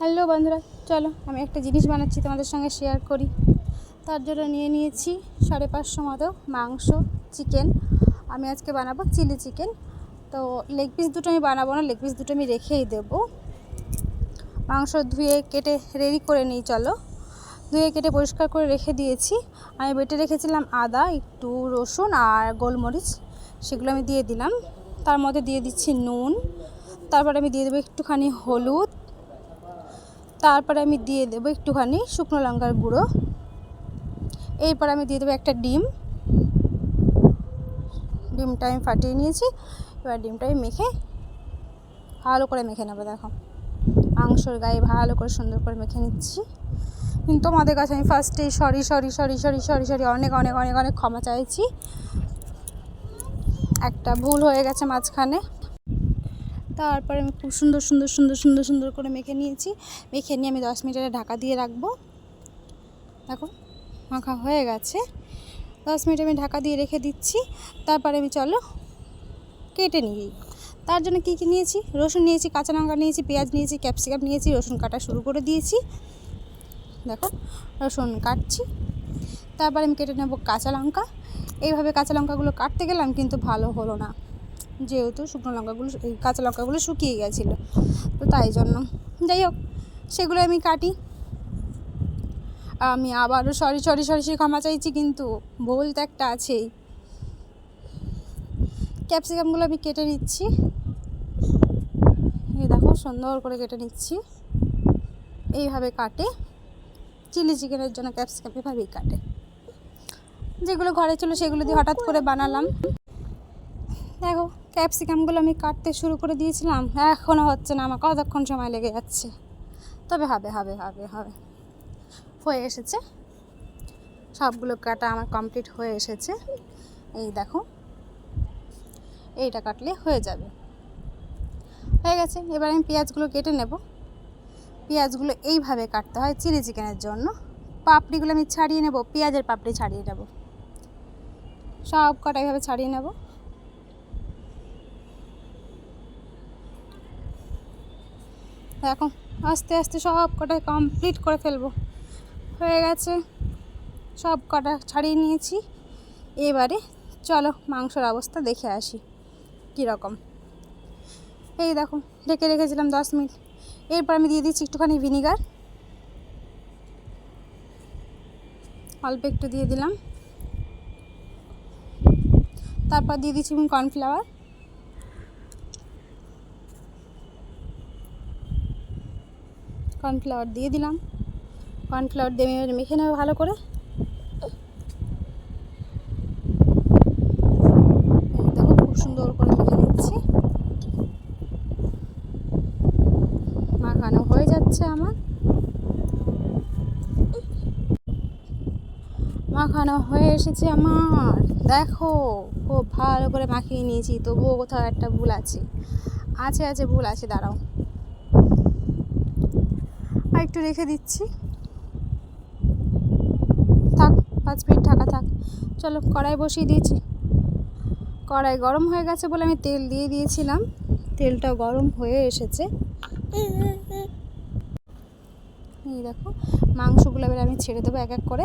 Hello বন্ধুরা, চলো আমি একটা জিনিস বানাচ্ছি তোমাদের সঙ্গে শেয়ার করি। তার জন্য নিয়ে নিয়েছি সাড়ে পাঁচশো মতো মাংস চিকেন আমি আজকে বানাবো চিলি চিকেন তো লেগ পিস দুটো আমি বানাবো না লেগ পিস দুটো আমি রেখেই দেবো। মাংস ধুয়ে কেটে রেডি করে নিই, চলো। ধুয়ে কেটে পরিষ্কার করে রেখে দিয়েছি। আমি বেটে রেখেছিলাম আদা, একটু রসুন আর গোলমরিচ, সেগুলো আমি দিয়ে দিলাম। তার মধ্যে দিয়ে দিচ্ছি নুন। তারপরে আমি দিয়ে দেবো একটুখানি হলুদ। তারপরে আমি দিয়ে দেবো একটুখানি শুকনো লঙ্কার গুঁড়ো। এরপর আমি দিয়ে দেবো একটা ডিম। ডিমটা আমি ফাটিয়ে নিয়েছি। এবার ডিমটা আমি মেখে ভালো করে মেখে নেব, দেখো। মাংসর গায়ে ভালো করে সুন্দর করে মেখে নিচ্ছি। কিন্তু তোমাদের কাছে আমি ফার্স্টেই sorry sorry sorry sorry sorry sorry অনেক অনেক অনেক অনেক ক্ষমা চাইছি। একটা ভুল হয়ে গেছে মাঝখানে। তারপরে আমি খুব সুন্দর সুন্দর সুন্দর সুন্দর সুন্দর করে মেখে নিয়েছি। মেখে নিয়ে আমি দশ মিনিটের ঢাকা দিয়ে রাখব। দেখো, মাখা হয়ে গেছে। দশ মিনিট আমি ঢাকা দিয়ে রেখে দিচ্ছি। তারপরে আমি চলো কেটে নিই। তার জন্য কী কী নিয়েছি? রসুন নিয়েছি, কাঁচা লঙ্কা নিয়েছি, পেঁয়াজ নিয়েছি, ক্যাপসিকাম নিয়েছি, রসুন কাটা শুরু করে দিয়েছি। দেখো, রসুন কাটছি। তারপরে আমি কেটে নেব কাঁচা লঙ্কা। এইভাবে কাঁচা লঙ্কাগুলো কাটতে গেলাম, কিন্তু ভালো হলো না। যেহেতু শুকনো লঙ্কাগুলো কাঁচা লঙ্কাগুলো শুকিয়ে গেছিল। তো তাই জন্য। যাই হোক, সেগুলো আমি কাটি। আমি আবারও সরি সরি সরি সরি ক্ষমা চাইছি, কিন্তু ভুল তো একটা আছেই। ক্যাপসিকামগুলো আমি কেটে নিচ্ছি। দেখো, সুন্দর করে কেটে নিচ্ছি। এইভাবে কাটে। চিলি চিকেনের জন্য ক্যাপসিকাম এভাবেই কাটে। যেগুলো ঘরে ছিল সেগুলো দিয়ে হঠাৎ করে বানালাম। দেখো ক্যাপসিকামগুলো আমি কাটতে শুরু করে দিয়েছিলাম, এখনও হচ্ছে না, আমার কতক্ষণ সময় লেগে যাচ্ছে? তবে হবে হবে হবে হবে। হয়ে এসেছে। সবগুলো কাটা আমার কমপ্লিট হয়ে এসেছে। এই দেখো, এইটা কাটলে হয়ে যাবে। হয়ে গেছে, এবার আমি পেঁয়াজগুলো কেটে নেব। পেঁয়াজগুলো এইভাবে কাটতে হয় চিলি চিকেনের জন্য। পাপড়িগুলো আমি ছাড়িয়ে নেব, পেঁয়াজের পাপড়ি ছাড়িয়ে নেব। সব কটা এইভাবে ছাড়িয়ে নেব। দেখো আস্তে আস্তে সব কটা কমপ্লিট করে ফেলব। হয়ে গেছে। সব কটা ছাড়িয়ে নিয়েছি। এবারে চলো মাংসর অবস্থা দেখে আসি কীরকম। এই দেখো, ঢেকে রেখেছিলাম দশ মিনিট। এরপর আমি দিয়ে দিচ্ছি একটুখানি ভিনিগার। অল্প একটু দিয়ে দিলাম। তারপর দিয়ে দিচ্ছি কর্নফ্লাওয়ার কর্নফ্লাওয়ার দিয়ে দিলাম। কর্নফ্লাওয়ার দিয়ে মেখে নেব ভালো করে। দেখো, খুব সুন্দর করে মেখে নিচ্ছি। মাখানো হয়ে যাচ্ছে আমার। মাখানো হয়ে এসেছে আমার। দেখো, খুব ভালো করে মাখিয়ে নিয়েছি, তবুও কোথাও একটা ভুল আছে। আছে আছে, ভুল আছে, দাঁড়াও। আর একটু রেখে দিচ্ছি। থাক, পাঁচ মিনিট ঢাকা থাক। চলো কড়াই বসিয়ে দিয়েছি। কড়াই গরম হয়ে গেছে বলে আমি তেল দিয়ে দিয়েছিলাম। তেলটা গরম হয়ে এসেছে। এই দেখো, মাংসগুলো এবার আমি ছেড়ে দেবো এক এক করে।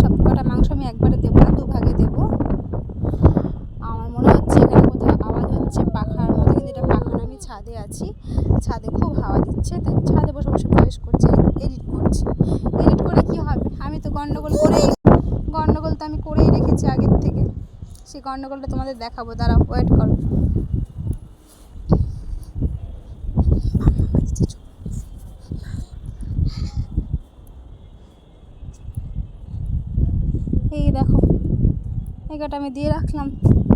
সব কটা মাংস আমি একবারে দেবো আমার মনে হচ্ছে এখানে কোথাও আওয়াজ হচ্ছে পাখার মতো কিন্তু এটা পাখা না আমি ছাদে আছি ছাদে খুব হাওয়া দিচ্ছে তাই আমি ছাদে বসে বসে ভয়েস করছি এডিট করছি এডিট করে কি হবে আমি তো গন্ডগোল করেই গন্ডগোল তো আমি করেই রেখেছি আগের থেকে। সেই গন্ডগোলটা তোমাদের দেখাবো, দাঁড়াও ওয়েট করো। এই দেখো, এই কটা আমি দিয়ে রাখলাম,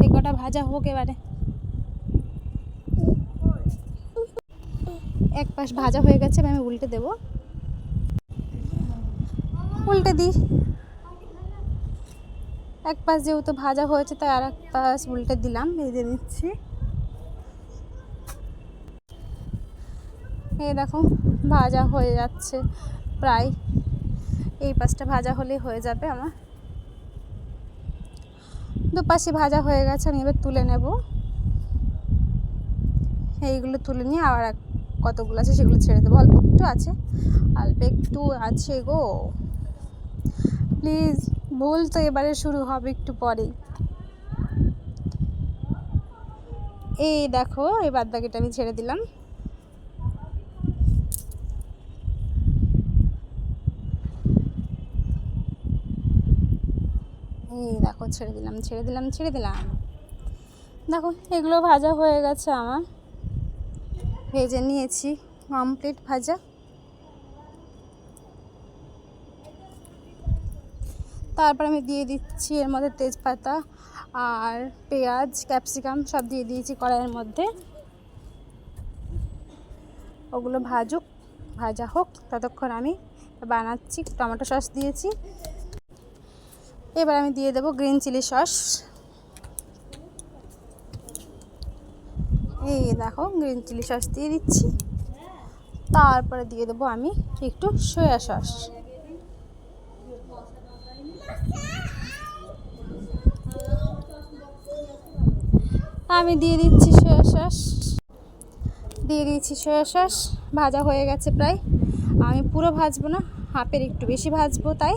এই কটা ভাজা হোক এবারে। এক পাশ ভাজা হয়ে গেছে আমি উল্টে দেব। উল্টে দিই। এক পাশ যেহেতু ভাজা হয়েছে, তাই আর এক পাশ উল্টে দিলাম, ভেজে দিচ্ছি এই দেখো, ভাজা হয়ে যাচ্ছে প্রায়। এই পাশটা ভাজা হলেই হয়ে যাবে আমার। দুপাশে ভাজা হয়ে গেছে, আমি এবার তুলে নেব। এইগুলো তুলে নিয়ে আবার কতগুলো আছে সেগুলো ছেড়ে দেবো। অল্প একটু আছে, অল্প একটু আছে গো। প্লিজ ভুল তো এবারে শুরু হবে একটু পরেই। এই দেখো এই বাদ বাকিটা আমি ছেড়ে দিলাম। এই দেখো, ছেড়ে দিলাম ছেড়ে দিলাম ছেড়ে দিলাম। দেখো, এগুলো ভাজা হয়ে গেছে আমার। ভেজে নিয়েছি কমপ্লিট ভাজা। তারপর আমি দিয়ে দিচ্ছি এর মধ্যে তেজপাতা আর পেঁয়াজ, ক্যাপসিকাম সব দিয়ে দিয়েছি কড়াইয়ের মধ্যে। ওগুলো ভাজুক, ভাজা হোক, ততক্ষণ আমি বানাচ্ছি, টমেটো সস দিয়েছি। এবার আমি দিয়ে দেবো গ্রিন চিলি সস। এই দেখো, গ্রিন চিলি সস দিয়ে দিচ্ছি। তারপরে দিয়ে দেবো আমি একটু সয়া সস। আমি দিয়ে দিচ্ছি সয়া সস। দিয়ে দিয়েছি সয়া সস, ভাজা হয়ে গেছে প্রায়। আমি পুরো ভাজবো না, হাফের একটু বেশি ভাজবো তাই।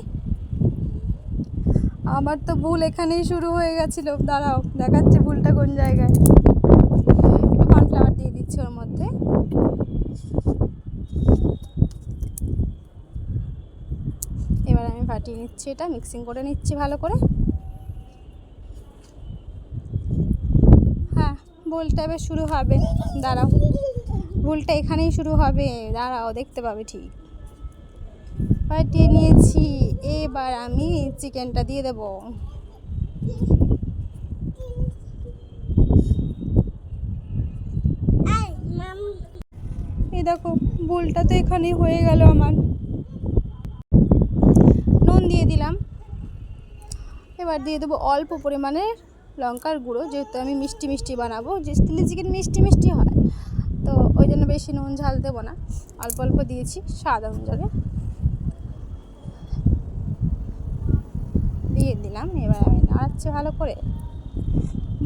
আমার তো ভুল এখানেই শুরু হয়ে গেছিল। দাঁড়াও, দেখাচ্ছে ভুলটা কোন জায়গায়। একটু কর্নফ্লাওয়ার দিয়ে দিচ্ছি ওর মধ্যে। এবার আমি ফাটিয়ে নিচ্ছি এটা মিক্সিং করে নিচ্ছি ভালো করে হ্যাঁ ভুলটা এবার শুরু হবে। দাঁড়াও। ভুলটা এখানেই শুরু হবে। দাঁড়াও দেখতে পাবে ঠিক। ফাটিয়ে নিয়েছি। এবার আমি চিকেনটা দিয়ে দেব। এই দেখো ভুলটা তো এখানেই হয়ে গেল আমার। নুন দিয়ে দিলাম। এবার দিয়ে দেবো অল্প পরিমাণে লঙ্কার গুঁড়ো, যেহেতু আমি মিষ্টি মিষ্টি বানাবো, যে চিলি চিকেন মিষ্টি মিষ্টি হয়। তো ওই জন্য বেশি নুন ঝাল দেবো না। অল্প অল্প দিয়েছি, স্বাদ অনুযায়ী। দিয়ে দিলাম, এবার আমি নাড়াচ্ছি ভালো করে।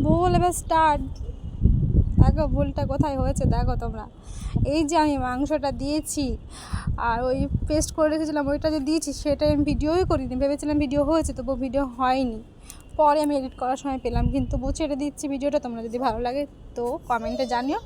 ভুল, এবার স্টার্ট দেখো ভুলটা কোথায় হয়েছে, দেখো তোমরা। এই যে আমি মাংসটা দিয়েছি, আর ওই পেস্ট করে রেখেছিলাম, ওইটা যে দিয়েছি, সেটা আমি ভিডিওই করিনি। ভেবেছিলাম ভিডিও হয়েছে তবু ভিডিও হয়নি। পরে আমি এডিট করার সময় পেলাম। কিন্তু ছেড়ে দিচ্ছি ভিডিওটা, তোমরা যদি ভালো লাগে তো কমেন্টে জানিও।